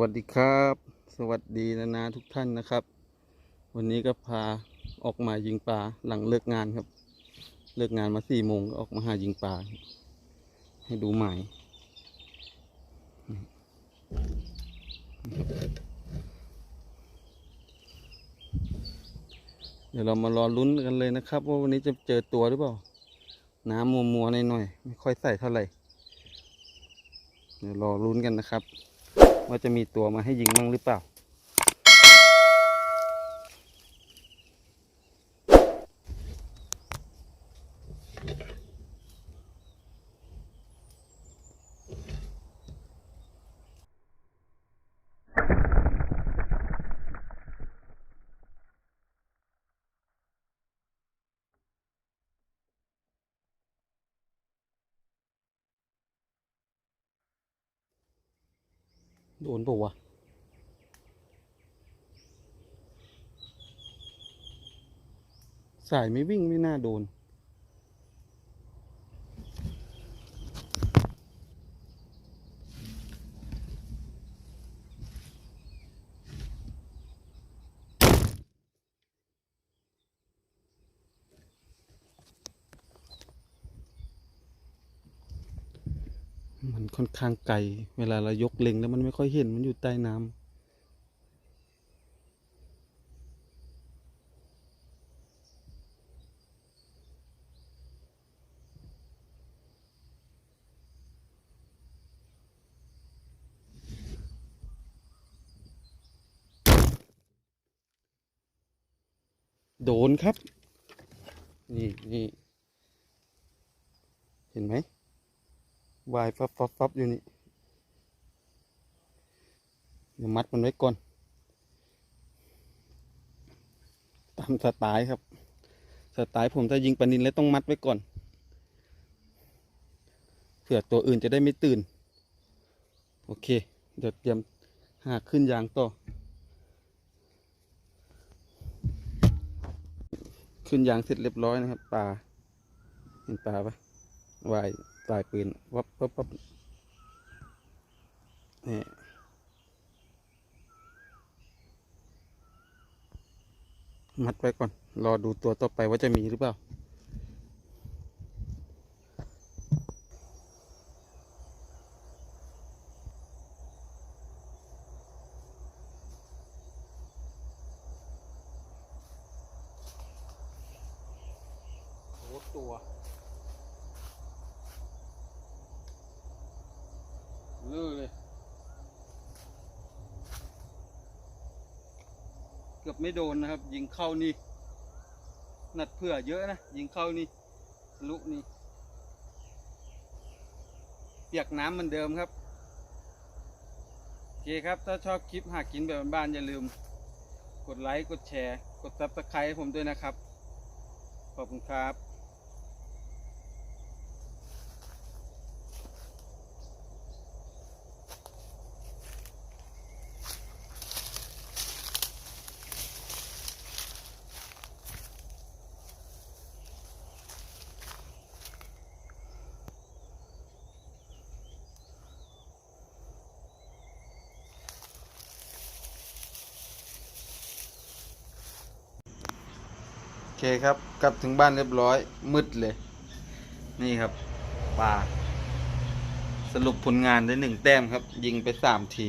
วัสดีครับ สวัสดีนะนะทุกท่านนะครับ วันนี้ก็พาออกมายิงปลาหลังเลิกงานครับ เลิกงานมาสี่โมงก็ออกมาหายิงปลาให้ดูใหมายเดี๋ยวเรามารอลุ้นกันเลยนะครับ ว่าวันนี้จะเจอตัวหรือเปล่า น้ำมัวมัวหน่อยๆไม่ค่อยใส่เท่าไหร่ เดี๋ยวรอลุ้นกันนะครับ ว่าจะมีตัวมาให้ยิงมั่งหรือเปล่า โดนปะวะสายไม่วิ่งไม่น่าโดน มันค่อนข้างไกล เวลาเรายกเล็งแล้วมันไม่ค่อยเห็นมันอยู่ใต้น้ำโดนครับ นี่นี่เห็นไหม วายฟับฟับฟับอยู่นี่เดี๋ยวมัดมันไว้ก่อนตามสไตล์ครับสไตล์ผมถ้ายิงปลานินแล้วต้องมัดไว้ก่อนเผื่อตัวอื่นจะได้ไม่ตื่น โอเค เดี๋ยวเตรียมหาขึ้นยางต่อ ขึ้นยางเสร็จเรียบร้อยนะครับปลาเห็นปลาปะวาย สายปืนวับวับวับนี่มัดไว้ก่อน รอดูตัวต่อไปว่าจะมีหรือเปล่า เลื่อเลย เกือบไม่โดนนะครับ ยิงเข้านี่นัดเผื่อเยอะนะ ยิงเข้านี่ลุนี่เปียกน้ำเหมือนเดิมครับโอเคครับ ถ้าชอบคลิปหากินแบบบ้านๆอย่าลืม กดไลค์ กดแชร์ กดซับสไครต์ให้ผมด้วยนะครับ ขอบคุณครับ เคครับ กลับถึงบ้านเรียบร้อย มืดเลย นี่ครับปลาสรุปผลงานได้หนึ่งแต้มครับ ยิงไปสามที